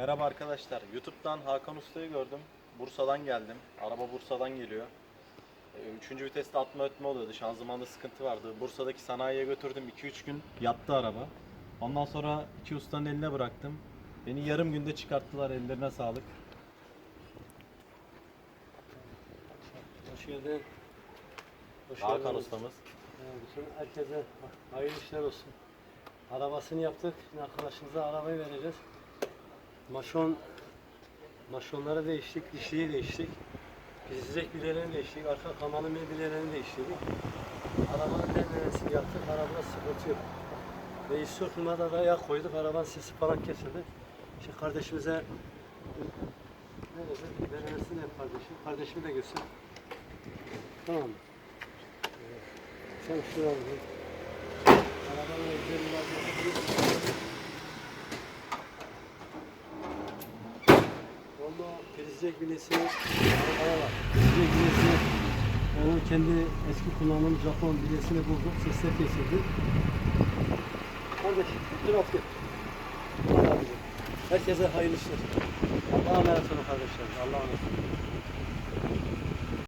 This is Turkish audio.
Merhaba arkadaşlar. YouTube'dan Hakan Usta'yı gördüm. Bursa'dan geldim. Araba Bursa'dan geliyor. Ee, Üçüncü viteste atma ötme oluyordu. Şanzımanda sıkıntı vardı. Bursa'daki sanayiye götürdüm. 2-3 gün yattı araba. Ondan sonra iki ustanın eline bıraktım. Beni yarım günde çıkarttılar. Ellerine sağlık. Hoş geldin. Hoş Hakan geldin. ustamız. Ee, Bütün herkese hayırlı işler olsun. Arabasını yaptık. Şimdi arkadaşımıza arabayı vereceğiz. Maşon maşonları değiştik, dişliği değiştik. Dizecek bileğlerini değiştik, arka kamanın bileğlerini değiştirdik. Arabanın demlemesini yaptık, arabada sıkıntı yok. Ve isotmada da yağ koyduk, arabanın sesi falan kesildi. Şimdi kardeşimize ne dedi? Denemesini yap kardeşim. Kardeşimi de göster. Tamam mı? Sen şuraya alalım. Onda prizcek bilesini arabaya var. Prizcek bilesini onun kendi eski kullandığım Japon bilesini bulduk. Sesler kesildi. Kardeş, dur at gel. Hadi abicim. Herkese hayırlı işler. Allah'a emanet olun kardeşler. Allah'a emanet olun.